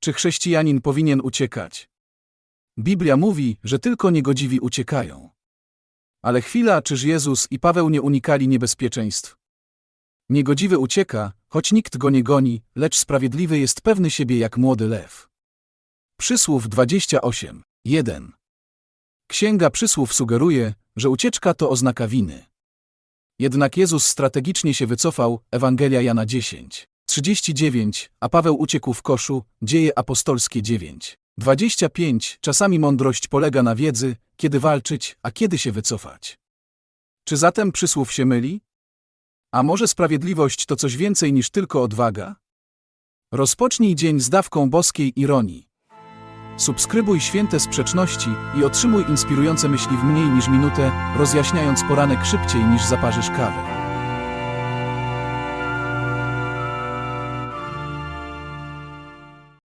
Czy chrześcijanin powinien uciekać? Biblia mówi, że tylko niegodziwi uciekają. Ale chwila, czyż Jezus i Paweł nie unikali niebezpieczeństw? Niegodziwy ucieka, choć nikt go nie goni, lecz sprawiedliwy jest pewny siebie jak młody lew. Przysłów 28. 1. Księga przysłów sugeruje, że ucieczka to oznaka winy. Jednak Jezus strategicznie się wycofał, Ewangelia Jana 10. 39, a Paweł uciekł w koszu, dzieje apostolskie 9. 25. Czasami mądrość polega na wiedzy, kiedy walczyć, a kiedy się wycofać. Czy zatem przysłów się myli? A może sprawiedliwość to coś więcej niż tylko odwaga? Rozpocznij dzień z dawką boskiej ironii. Subskrybuj święte sprzeczności i otrzymuj inspirujące myśli w mniej niż minutę, rozjaśniając poranek szybciej niż zaparzysz kawę.